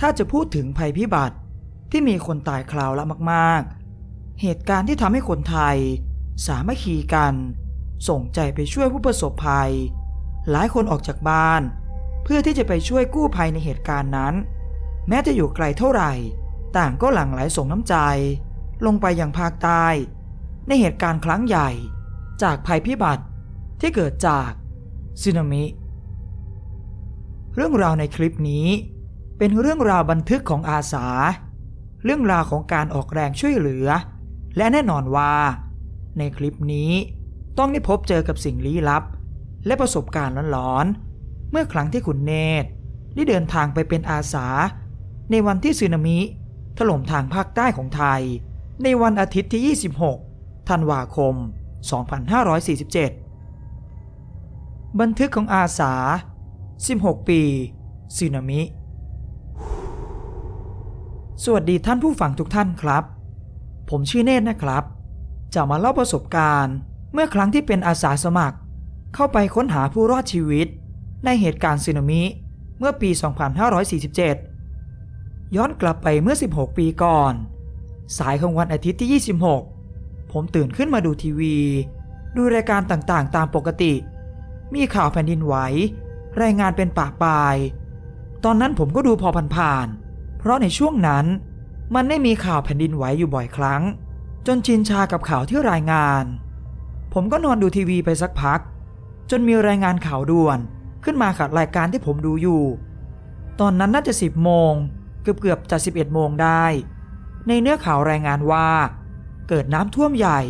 ถ้าจะพูดถึงภัยพิบัติที่มีคนตายคราวละมากๆ เหตุการณ์ที่ทำให้คนไทย สามัคคีกัน ส่งใจไปช่วยผู้ประสบภัย หลายคนออกจากบ้าน เพื่อที่จะไปช่วยกู้ภัยในเหตุการณ์นั้น แม้จะอยู่ไกลเท่าไหร่ ต่างก็หลั่งไหลส่งน้ำใจ ลงไปยังภาคใต้ ในเหตุการณ์ครั้งใหญ่ จากภัยพิบัติที่เกิดจากสึนามิ เรื่องราวในคลิปนี้ เป็นเรื่องราวบันทึกของอาสา เรื่องราวของการออกแรงช่วยเหลือ และแน่นอนว่า ในคลิปนี้ต้องได้พบเจอกับสิ่งลี้ลับ และประสบการณ์หลอนๆ เมื่อครั้งที่คุณเนตรได้เดินทางไปเป็นอาสา ในวันที่สึนามิถล่มทางภาคใต้ของไทย ในวันอาทิตย์ที่ 26 ธันวาคม 2547 บันทึกของอาสา 16 ปีสึนามิ สวัสดีท่านผู้ฟังทุกท่านครับ ผมชื่อเนตรนะครับ จะมาเล่าประสบการณ์ เมื่อครั้งที่เป็นอาสาสมัคร เข้าไปค้นหาผู้รอดชีวิต ในเหตุการณ์สึนามิเมื่อปี 2547 ย้อนกลับไปเมื่อ 16 ปีก่อน สายของวันอาทิตย์ที่ 26 ผมตื่นขึ้นมาดูทีวี ดูรายการต่างๆ ตามปกติ มีข่าวแผ่นดินไหว รายงานเป็นปากปาย ตอนนั้นผมก็ดูพอผ่านๆ เพราะในช่วงนั้น มันได้มีข่าวแผ่นดินไหวอยู่บ่อยครั้ง จนชินชากับข่าวที่รายงาน ผมก็นอนดูทีวีไปสักพัก จนมีรายงานข่าวด่วนขึ้นมาขัดรายการที่ผมดูอยู่ ตอนนั้นน่าจะ10โมงเกือบเกือบจะ11โมงได้ ในเนื้อข่าวรายงานว่า เกิดน้ำท่วมใหญ่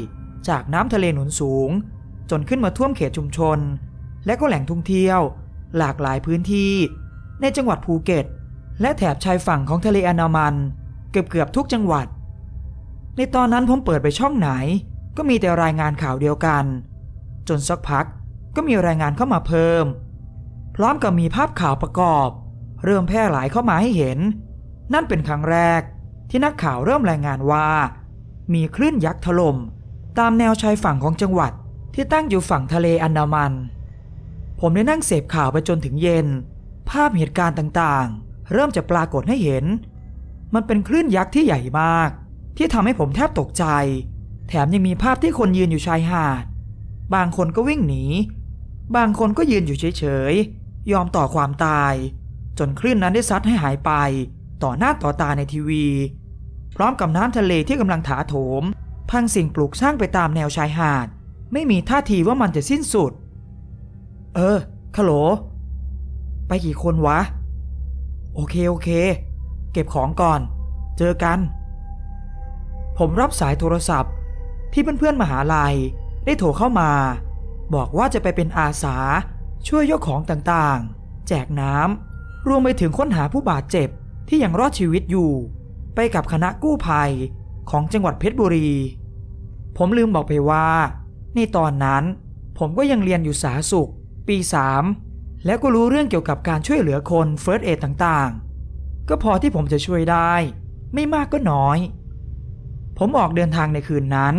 จากน้ำทะเลหนุนสูง จนขึ้นมาท่วมเขตชุมชน และก็แหล่งท่องเที่ยว หลากหลายพื้นที่ ในจังหวัดภูเก็ต และแถบชายฝั่งของทะเลอันดามัน เกือบเกือบๆทุกจังหวัด ในตอนนั้นผมเปิดไปช่องไหน ก็มีแต่รายงานข่าวเดียวกัน จนสักพักก็มีรายงานเข้ามาเพิ่ม พร้อมกับมีภาพข่าวประกอบ เริ่มแพร่หลายเข้ามาให้เห็น นั่นเป็นครั้งแรกที่นักข่าวเริ่มรายงานว่า มีคลื่นยักษ์ถล่มตามแนวชายฝั่งของจังหวัดที่ตั้งอยู่ฝั่งทะเลอันดามัน ผมได้นั่งเสพข่าวไปจนถึงเย็น ภาพเหตุการณ์ต่างๆ เริ่มจะปรากฏให้เห็น มันเป็นคลื่นยักษ์ที่ใหญ่มาก ที่ทำให้ผมแทบตกใจ แถมยังมีภาพที่คนยืนอยู่ชายหาด บางคนก็วิ่งหนี บางคนก็ยืนอยู่เฉยๆ ยอมต่อความตาย จนคลื่นนั้นได้ซัดให้หายไป ต่อหน้าต่อตาในทีวี พร้อมกับน้ำทะเลที่กำลังถาโถม พังสิ่งปลูกสร้างไปตามแนวชายหาด ไม่มีท่าทีว่ามันจะสิ้นสุด เออคโหล ไปกี่คนวะ โอเคโอเค เก็บของก่อน เจอกัน ผมรับสายโทรศัพท์ที่เพื่อนๆมหาลัยได้โทรเข้ามา บอกว่าจะไปเป็นอาสาช่วยยกของต่างๆ แจกน้ำรวมไปถึงค้นหาผู้บาดเจ็บที่ยังรอดชีวิตอยู่ ไปกับคณะกู้ภัยของจังหวัดเพชรบุรี ผมลืมบอกไปว่า ในตอนนั้นผมก็ยังเรียนอยู่สาสุข ปี3 แล้วก็รู้เรื่องเกี่ยวกับการช่วยเหลือคนเฟิร์สเอต่างๆ ก็พอที่ผมจะช่วยได้ ไม่มากก็น้อย ผมออกเดินทางในคืนนั้น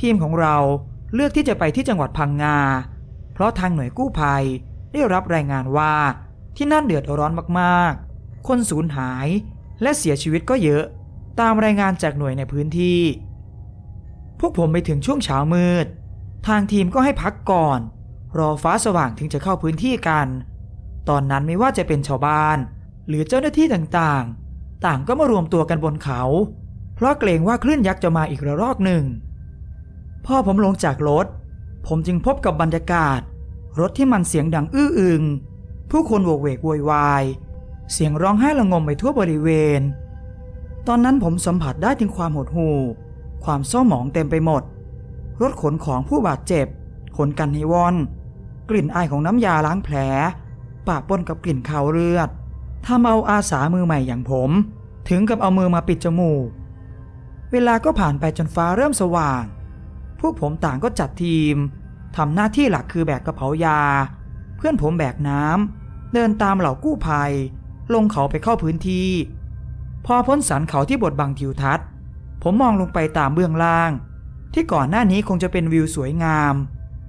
ทีมของเราเลือกที่จะไปที่จังหวัดพังงา เพราะทางหน่วยกู้ภัยได้รับรายงานว่าที่นั่นเดือดร้อนมากๆ คนสูญหายและเสียชีวิตก็เยอะตามรายงานจากหน่วยในพื้นที่ พวกผมไปถึงช่วงเช้ามืด ทางทีมก็ให้พักก่อน รอฟ้าสว่างถึงจะเข้าพื้นที่กัน ตอนนั้นไม่ว่าจะเป็นชาวบ้าน หรือเจ้าหน้าที่ต่างๆ ต่างก็มารวมตัวกันบนเขา เพราะเกรงว่าคลื่นยักษ์จะมาอีกระลอกหนึ่ง พ่อผมลงจากรถ ผมจึงพบกับบรรยากาศ รถที่มันเสียงดังอื้ออึง ผู้คนโวกเวกโวยวาย เสียงร้องไห้ระงมไปทั่วบริเวณ ตอนนั้นผมสัมผัสได้ถึงความหดหู่ ความเศร้าหมองเต็มไปหมด รถขนของผู้บาดเจ็บ ขนกันให้ว่อน กลิ่นอายของน้ำยาล้างแผล ปะปนกับกลิ่นคาวเลือดทำเอาอาสามือใหม่อย่างผม ถึงกับเอามือมาปิดจมูก เวลาก็ผ่านไปจนฟ้าเริ่มสว่าง พวกผมต่างก็จัดทีมทำหน้าที่หลักคือแบกกระเป๋ายา เพื่อนผมแบกน้ำเดินตามเหล่ากู้ภัย ลงเขาไปเข้าพื้นที่ พอพ้นสันเขาที่บดบังทิวทัศน์ ผมมองลงไปตามเบื้องล่าง ที่ก่อนหน้านี้คงจะเป็นวิวสวยงาม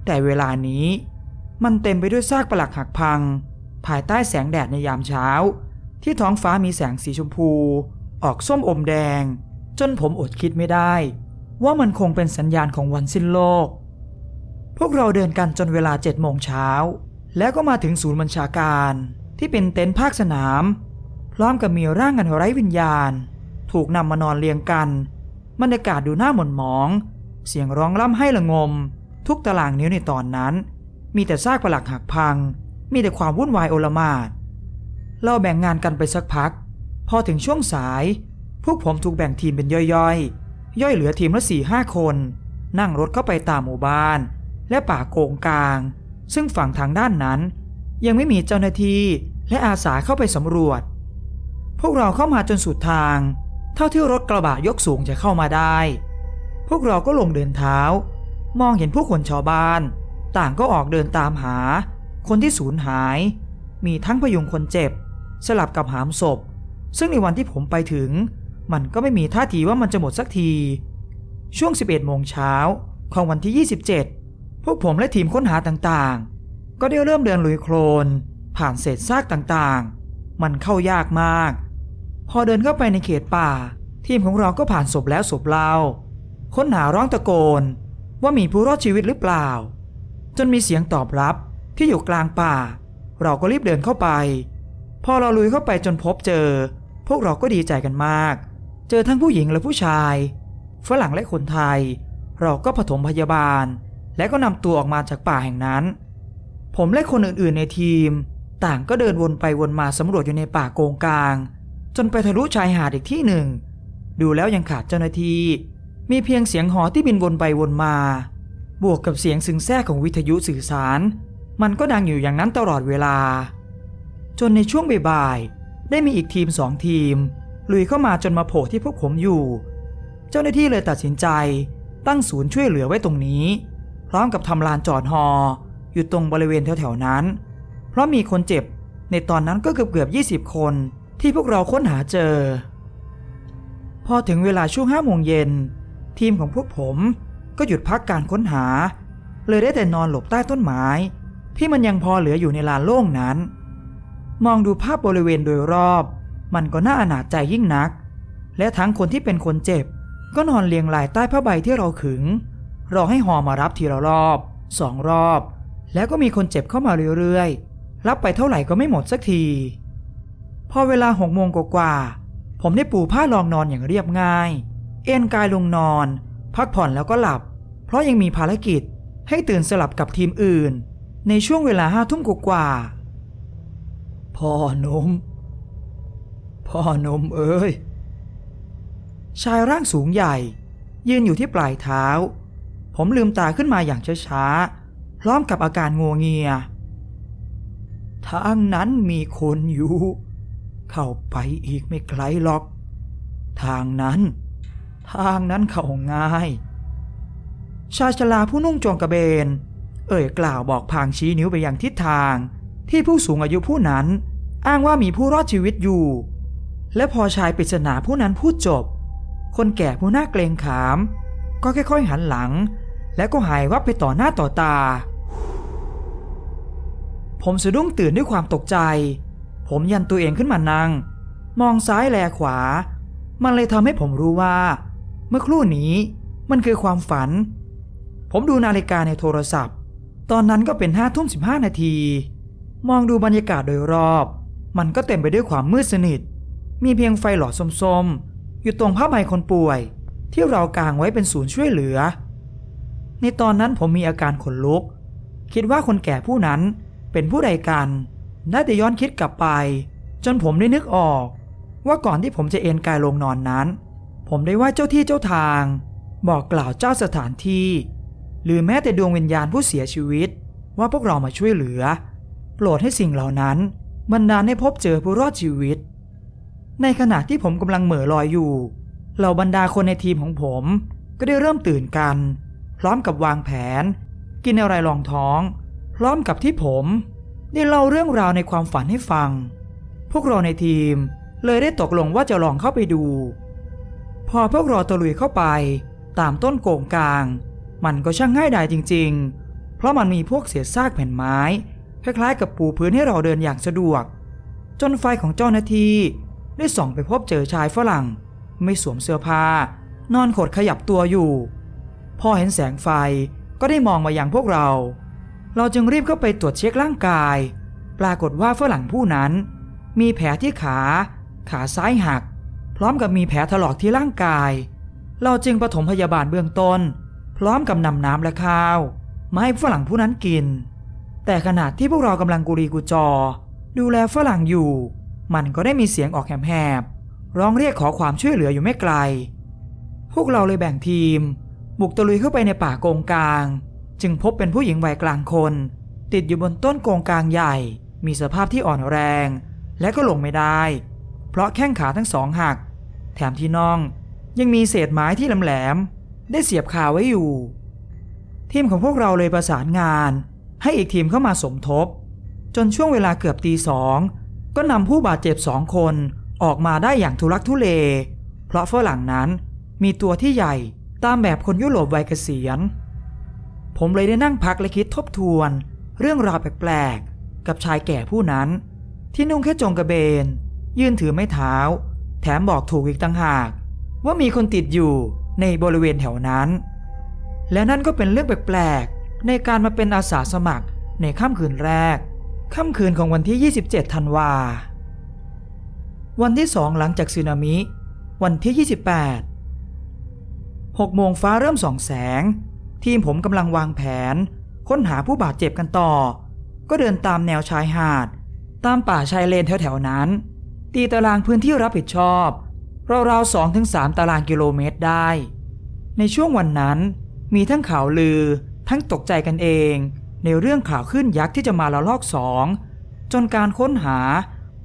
แต่เวลานี้ มันเต็มไปด้วยซากปลักหักพัง ภายใต้แสงแดดในยามเช้า ที่ท้องฟ้ามีแสงสีชมพู ออกส้มอมแดง จนผมอดคิดไม่ได้ ว่ามันคงเป็นสัญญาณของวันสิ้นโลก พวกเราเดินกันจนเวลาเจ็ดโมงเช้า แล้วก็มาถึงศูนย์บัญชาการที่เป็นเต็นท์ภาคสนาม พร้อมกับมีร่างกันไร้วิญญาณ ถูกนำมานอนเรียงกันบรรยากาศดูหน้าหม่นหมอง เสียงร้องร่ำให้ละงม ทุกตารางนิ้วในตอนนั้น มีแต่ซากปลักหักพัง มีแต่ความวุ่นวายโอลมานเราแบ่งงานกันไปสักพัก พอถึงช่วงสาย พวกผมถูกแบ่งทีมเป็นย่อยๆ ย่อยเหลือทีมละสี่ห้าคน นั่งรถเข้าไปตามหมู่บ้าน และป่าโกงกลาง ซึ่งฝั่งทางด้านนั้น ยังไม่มีเจ้าหน้าที่และอาสาเข้าไปสำรวจ พวกเราเข้ามาจนสุดทาง เท่าที่รถกระบะยกสูงจะเข้ามาได้ พวกเราก็ลงเดินเท้า มองเห็นผู้คนชาวบ้าน ต่างก็ออกเดินตามหา คนที่สูญหาย มีทั้งพยุงคนเจ็บ สลับกับหามศพ ซึ่งในวันที่ผมไปถึง มันก็ไม่มีท่าทีว่ามันจะหมดสักที ช่วง 11 โมงเช้าของวันที่ 27 พวกผมและทีมค้นหาต่างๆ ก็ได้เริ่มเดินลุยโคลน ผ่านเศษซากต่างๆ มันเข้ายากมาก พอเดินเข้าไปในเขตป่า ทีมของเราก็ผ่านศพแล้วศพเล่าค้นหาร้องตะโกนว่ามีผู้รอดชีวิตหรือเปล่า จนมีเสียงตอบรับที่อยู่กลางป่า เราก็รีบเดินเข้าไป พอเราลุยเข้าไปจนพบเจอ พวกเราก็ดีใจกันมาก เจอทั้งผู้หญิงและผู้ชาย ฝรั่งและคนไทย เราก็ผถมพยาบาล และก็นำตัวออกมาจากป่าแห่งนั้น ผมและคนอื่นๆในทีม ต่างก็เดินวนไปวนมาสำรวจอยู่ในป่าโกงกลาง จนไปทะลุชายหาดอีกที่หนึ่ง ดูแล้วยังขาดเจ้าหน้าที่มีเพียงเสียงหอที่บินวนไปวนมา บวกกับเสียงซึงแซ่ของวิทยุสื่อสาร มันก็ดังอยู่อย่างนั้นตลอดเวลา จนในช่วงบ่ายๆได้มีอีกทีมสองทีม ลุยเข้ามาจนมาโผล่ที่พวกผมอยู่ เจ้าหน้าที่เลยตัดสินใจ ตั้งศูนย์ช่วยเหลือไว้ตรงนี้ พร้อมกับทำลานจอดฮออยู่ตรงบริเวณแถวๆนั้น เพราะมีคนเจ็บในตอนนั้นก็เกือบเกือบ20 คนที่พวกเราค้นหาเจอ พอถึงเวลาช่วงห้าโมงเย็น ทีมของพวกผม ก็หยุดพักการค้นหา เลยได้แต่นอนหลบใต้ต้นไม้ ที่มันยังพอเหลืออยู่ในลานโล่งนั้น มองดูภาพบริเวณโดยรอบ มันก็น่าอนาจใจยิ่งนัก และทั้งคนที่เป็นคนเจ็บ ก็นอนเรียงรายใต้ผ้าใบที่เราขึง รอให้หอมารับทีละรอบสองรอบ แล้วก็มีคนเจ็บเข้ามาเรื่อยๆ รับไปเท่าไหร่ก็ไม่หมดสักที พอเวลาหกโมงกว่าผมได้ปูผ้ารองนอนอย่างเรียบง่าย เอนกายลงนอน พักผ่อนแล้วก็หลับ ราะยังมีภารกิจให้ตื่นสลับกับทีมอื่น ในช่วงเวลาห้าทุ่มกว่าพ่อหนม พ่อหนมเอ้ย ชายร่างสูงใหญ่ ยืนอยู่ที่ปลายเท้า ผมลืมตาขึ้นมาอย่างช้าๆ พร้อมกับอาการงัวเงียทางนั้นมีคนอยู่ เข้าไปอีกไม่ไกลหรอก ทางนั้น ทางนั้นเข้าง่าย ชายชราผู้นุ่งจงกระเบน เอ่ยกล่าวบอกพางชี้นิ้วไปยังทิศทาง ที่ผู้สูงอายุผู้นั้น อ้างว่ามีผู้รอดชีวิตอยู่ และพอชายปริศนาผู้นั้นพูดจบ คนแก่ผู้หน้าเกรงขาม ก็ค่อยๆหันหลัง และก็หายวับไปต่อหน้าต่อตา ผมสะดุ้งตื่นด้วยความตกใจ ผมยันตัวเองขึ้นมานั่งมองซ้ายแลขวา มันเลยทำให้ผมรู้ว่า เมื่อครู่นี้มันคือความฝัน ผมดูนาฬิกาในโทรศัพท์ ตอนนั้นก็เป็นห้าทุ่มสิบห้านาที มองดูบรรยากาศโดยรอบ มันก็เต็มไปด้วยความมืดสนิท มีเพียงไฟหลอดส้มๆ อยู่ตรงผ้าใบคนป่วย ที่เรากางไว้เป็นศูนย์ช่วยเหลือ ในตอนนั้นผมมีอาการขนลุก คิดว่าคนแก่ผู้นั้นเป็นผู้ใดกันได้แต่ย้อนคิดกลับไป จนผมได้นึกออก ว่าก่อนที่ผมจะเอนกายลงนอนนั้น ผมได้ว่าเจ้าที่เจ้าทาง บอกกล่าวเจ้าสถานที่ หรือแม้แต่ดวงวิญญาณผู้เสียชีวิต ว่าพวกเรามาช่วยเหลือ โปรดให้สิ่งเหล่านั้นบันดาลให้พบเจอผู้รอดชีวิต ในขณะที่ผมกำลังเหม่อลอยอยู่ เหล่าบรรดาคนในทีมของผมก็ได้เริ่มตื่นกัน พร้อมกับวางแผน กินอะไรรองท้อง พร้อมกับที่ผม ได้เล่าเรื่องราวในความฝันให้ฟัง พวกเราในทีมเลยได้ตกลงว่าจะลองเข้าไปดู พอพวกเราตะลุยเข้าไป ตามต้นโกงกลาง มันก็ช่างง่ายดายจริง ๆ เพราะมันมีพวกเศษซากแผ่นไม้ คล้ายๆ กับปูพื้นให้เราเดินอย่างสะดวก จนไฟของเจ้าหน้าที่ได้ส่องไปพบเจอชายฝรั่ง ไม่สวมเสื้อผ้านอนขดขยับตัวอยู่ พอเห็นแสงไฟก็ได้มองมาอยังพวกเรา เราจึงรีบเข้าไปตรวจเช็คร่างกาย ปรากฏว่าฝรั่งผู้นั้น มีแผลที่ขา ขาซ้ายหัก พร้อมกับมีแผลถลอกที่ร่างกาย เราจึงปฐมพยาบาลเบื้องต้น พร้อมกับนำน้ำและข้าวมาให้ฝรั่งผู้นั้นกิน แต่ขณะที่พวกเรากำลังกุรีกุจอ ดูแลฝรั่งอยู่ มันก็ได้มีเสียงออกแหบๆร้องเรียกขอความช่วยเหลืออยู่ไม่ไกล พวกเราเลยแบ่งทีม บุกตะลุยเข้าไปในป่าโกงกลาง จึงพบเป็นผู้หญิงวัยกลางคน ติดอยู่บนต้นโกงกลางใหญ่ มีสภาพที่อ่อนแรง และก็ลงไม่ได้ เพราะแข้งขาทั้งสองหัก แถมที่น่องยังมีเศษไม้ที่แหลมๆ ได้เสียบคาไว้อยู่ ทีมของพวกเราเลยประสานงาน ให้อีกทีมเข้ามาสมทบ จนช่วงเวลาเกือบตีสองก็นำผู้บาดเจ็บสองคนออกมาได้อย่างทุลักทุเล เพราะฝรั่งนั้นมีตัวที่ใหญ่ตามแบบคนยุโรปวัยเกษียณ ผมเลยได้นั่งพักและคิดทบทวน เรื่องราวแปลกๆ กับชายแก่ผู้นั้น ที่นุ่งแค่จงกระเบน ยื่นถือไม้เท้า แถมบอกถูกอีกต่างหาก ว่ามีคนติดอยู่ ในบริเวณแถวนั้น และนั่นก็เป็นเรื่องแปลกๆ ในการมาเป็นอาสาสมัครในค่ำคืนแรก ค่ำคืนของวันที่ 27 ธันวา วันที่สองหลังจากสึนามิ วันที่ 28 6โมงฟ้าเริ่มส่องแสง ทีมผมกำลังวางแผน ค้นหาผู้บาดเจ็บกันต่อ ก็เดินตามแนวชายหาด ตามป่าชายเลนแถวๆนั้น ตีตารางพื้นที่รับผิดชอบ ราวๆ2-3ถึง3ตารางกิโลเมตรได้ ในช่วงวันนั้น มีทั้งข่าวลือ ทั้งตกใจกันเอง ในเรื่องข่าวขึ้นยักษ์ที่จะมาละลอกสองจนการค้นหา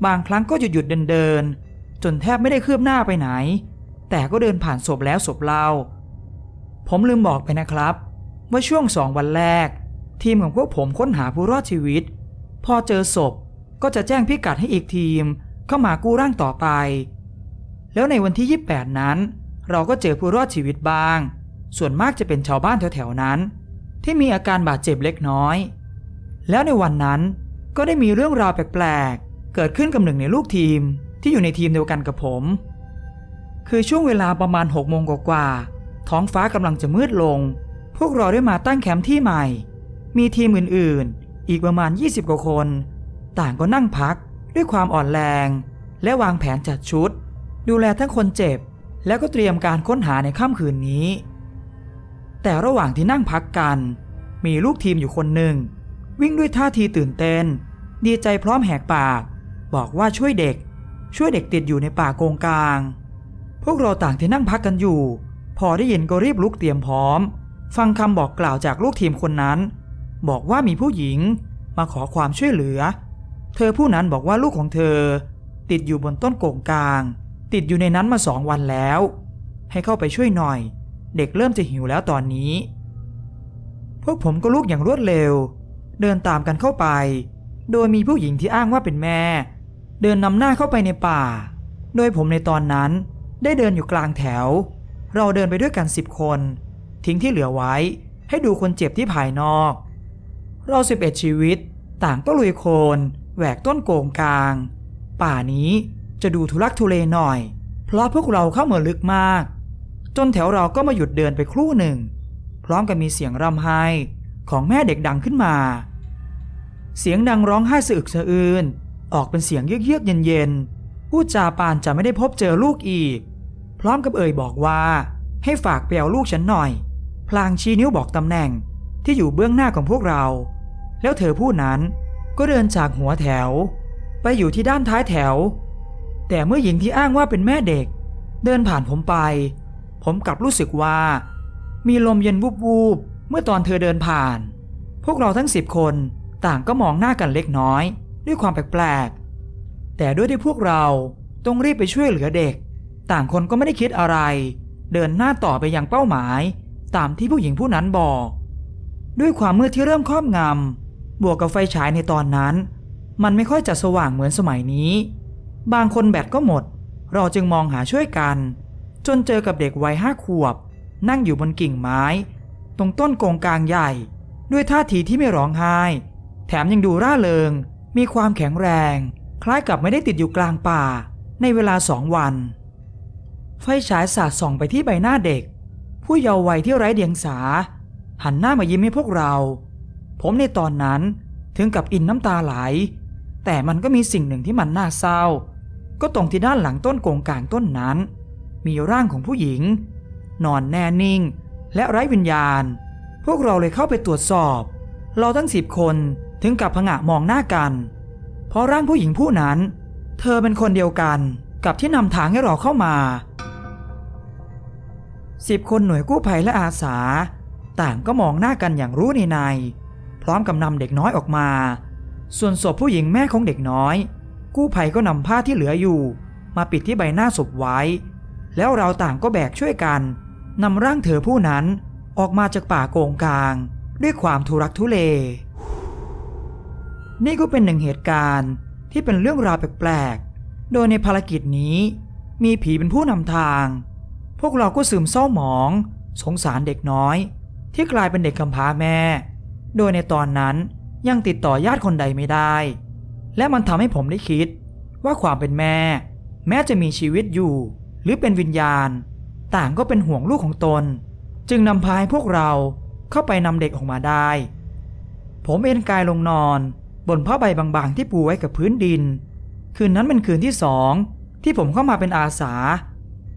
บางครั้งก็หยุดหยุดเดินเดิน จนแทบไม่ได้คืบหน้าไปไหน แต่ก็เดินผ่านศพแล้วศพเล่า ผมลืมบอกไปนะครับ ว่าช่วงสองวันแรก ทีมของพวกผมค้นหาผู้รอดชีวิต พอเจอศพก็จะแจ้งพิกัดให้อีกทีมเข้ามากู้ร่างต่อไป แล้วในวันที่ 28 นั้น เราก็เจอผู้รอดชีวิตบ้าง ส่วนมากจะเป็นชาวบ้านแถวๆนั้น ที่มีอาการบาดเจ็บเล็กน้อย แล้วในวันนั้นก็ได้มีเรื่องราวแปลกๆ เกิดขึ้นกับหนึ่งในลูกทีมที่อยู่ในทีมเดียวกันกับผม คือช่วงเวลาประมาณ6โมงกว่าๆท้องฟ้ากำลังจะมืดลง พวกเราได้มาตั้งแคมป์ที่ใหม่ มีทีมอื่นๆ อีกประมาณ 20 กว่าคน ต่างก็นั่งพักด้วยความอ่อนแรง และวางแผนจัดชุด ดูแลทั้งคนเจ็บ แล้วก็เตรียมการค้นหาในค่ำคืนนี้ แต่ระหว่างที่นั่งพักกัน มีลูกทีมอยู่คนหนึ่ง วิ่งด้วยท่าทีตื่นเต้น ดีใจพร้อมแหกปาก บอกว่าช่วยเด็ก ช่วยเด็กติดอยู่ในป่าโกงกลาง พวกเราต่างที่นั่งพักกันอยู่ พอได้ยินก็รีบลุกเตรียมพร้อม ฟังคำบอกกล่าวจากลูกทีมคนนั้น บอกว่ามีผู้หญิงมาขอความช่วยเหลือ เธอผู้นั้นบอกว่าลูกของเธอ ติดอยู่บนต้นโกงกลาง ติดอยู่ในนั้นมาสองวันแล้ว ให้เข้าไปช่วยหน่อย เด็กเริ่มจะหิวแล้วตอนนี้ พวกผมก็ลุกอย่างรวดเร็ว เดินตามกันเข้าไป โดยมีผู้หญิงที่อ้างว่าเป็นแม่ เดินนำหน้าเข้าไปในป่า โดยผมในตอนนั้นได้เดินอยู่กลางแถว เราเดินไปด้วยกันสิบคน ทิ้งที่เหลือไว้ ให้ดูคนเจ็บที่ภายนอก เราสิบเอ็ดชีวิต ต่างต้องลุยโคลนแหวกต้นโกงกลาง ป่านี้ จะดูทุลักทุเลหน่อย เพราะพวกเราเข้าเมาลึกมาก จนแถวเราก็มาหยุดเดินไปครู่หนึ่ง พร้อมกับมีเสียงร่ำไห้ของแม่เด็กดังขึ้นมา เสียงดังร้องไห้สะอึกสะอื้นออกเป็นเสียงเยือกๆเย็นๆพูดจาปานจะไม่ได้พบเจอลูกอีก พร้อมกับเอ่ยบอกว่า ให้ฝากไปเอาลูกฉันหน่อย พลางชี้นิ้วบอกตำแหน่งที่อยู่เบื้องหน้าของพวกเรา แล้วเธอผู้นั้นก็เดินจากหัวแถว ไปอยู่ที่ด้านท้ายแถว แต่เมื่อหญิงที่อ้างว่าเป็นแม่เด็ก เดินผ่านผมไป ผมกลับรู้สึกว่า มีลมเย็นวูบๆเมื่อตอนเธอเดินผ่าน พวกเราทั้งสิบคนต่างก็มองหน้ากันเล็กน้อย ด้วยความแปลกๆ แต่ด้วยที่พวกเราต้องรีบไปช่วยเหลือเด็ก ต่างคนก็ไม่ได้คิดอะไร เดินหน้าต่อไปอยังเป้าหมาย ตามที่ผู้หญิงผู้นั้นบอก ด้วยความมืดที่เริ่มครอบงำบวกกับไฟฉายในตอนนั้น มันไม่ค่อยจะสว่างเหมือนสมัยนี้ บางคนแบตก็หมด เราจึงมองหาช่วยกัน จนเจอกับเด็กวัยห้าขวบ นั่งอยู่บนกิ่งไม้ ตรงต้นโกงกลางใหญ่ ด้วยท่าทีที่ไม่ร้องไห้ แถมยังดูร่าเริง มีความแข็งแรง คล้ายกับไม่ได้ติดอยู่กลางป่า ในเวลาสองวัน ไฟฉายสาดส่องไปที่ใบหน้าเด็ก ผู้เยาว์วัยที่ไร้เดียงสา หันหน้ามายิ้มให้พวกเรา ผมในตอนนั้นถึงกับอินน้ำตาไหล แต่มันก็มีสิ่งหนึ่งที่มันน่าเศร้า ก็ตรงที่ด้านหลังต้นโกงกลางต้นนั้น มีร่างของผู้หญิง นอนแน่นิ่ง และไร้วิญญาณ พวกเราเลยเข้าไปตรวจสอบ เราทั้งสิบคนถึงกับผงะมองหน้ากัน เพราะร่างผู้หญิงผู้นั้น เธอเป็นคนเดียวกันกับที่นำทางให้เราเข้ามาสิบคนหน่วยกู้ภัยและอาสา ต่างก็มองหน้ากันอย่างรู้ในใน พร้อมกับนำเด็กน้อยออกมา ส่วนศพผู้หญิงแม่ของเด็กน้อย กู้ภัยก็นำผ้าที่เหลืออยู่ มาปิดที่ใบหน้าศพไว้ แล้วเราต่างก็แบกช่วยกันนำร่างเธอผู้นั้นออกมาจากป่าโกงกลาง ด้วยความทุรักทุเล นี่ก็เป็นหนึ่งเหตุการณ์ที่เป็นเรื่องราวแปลกๆ โดยในภารกิจนี้ มีผีเป็นผู้นำทาง พวกเราก็ซึมเศร้าหมอง สงสารเด็กน้อย ที่กลายเป็นเด็กกำพร้าแม่ โดยในตอนนั้นยังติดต่อญาติคนใดไม่ได้ และมันทำให้ผมได้คิด ว่าความเป็นแม่ แม้จะมีชีวิตอยู่ หรือเป็นวิญญาณ ต่างก็เป็นห่วงลูกของตน จึงนำพาให้พวกเราเข้าไปนำเด็กออกมาได้ ผมเอนกายลงนอน บนผ้าใบบางๆที่ปูไว้กับพื้นดิน คืนนั้นเป็นคืนที่สองที่ผมเข้ามาเป็นอาสา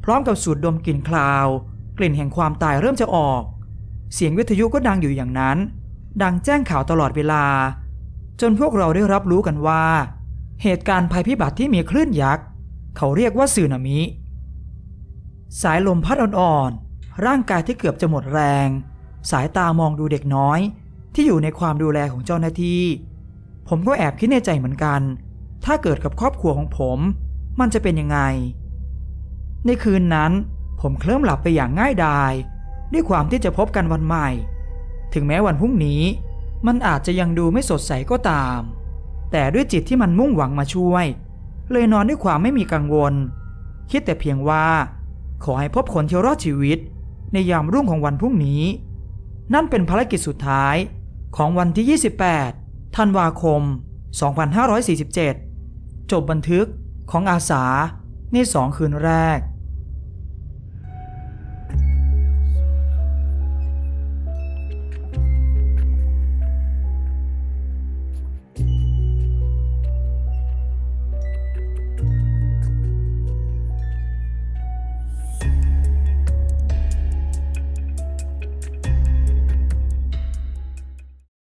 พร้อมกับสูดดมกลิ่นคลาว กลิ่นแห่งความตายเริ่มจะออก เสียงวิทยุก็ดังอยู่อย่างนั้น ดังแจ้งข่าวตลอดเวลา จนพวกเราได้รับรู้กันว่า เหตุการณ์ภัยพิบัติที่มีคลื่นยักษ์ เขาเรียกว่าสึนามิ สายลมพัดอ่อนๆ ร่างกายที่เกือบจะหมดแรง สายตามองดูเด็กน้อย ที่อยู่ในความดูแลของเจ้าหน้าที่ ผมก็แอบคิดในใจเหมือนกัน ถ้าเกิดกับครอบครัวของผม มันจะเป็นยังไง ในคืนนั้น ผมเคลิ้มหลับไปอย่างง่ายดาย ด้วยความที่จะพบกันวันใหม่ ถึงแม้วันพรุ่งนี้ มันอาจจะยังดูไม่สดใสก็ตาม แต่ด้วยจิตที่มันมุ่งหวังมาช่วย เลยนอนด้วยความไม่มีกังวล คิดแต่เพียงว่า ขอให้พบคนที่รอดชีวิต ในยามรุ่งของวันพรุ่งนี้ นั่นเป็นภารกิจสุดท้ายของวันที่ 28 ธันวาคม 2547 จบบันทึกของอาสาในสองคืนแรก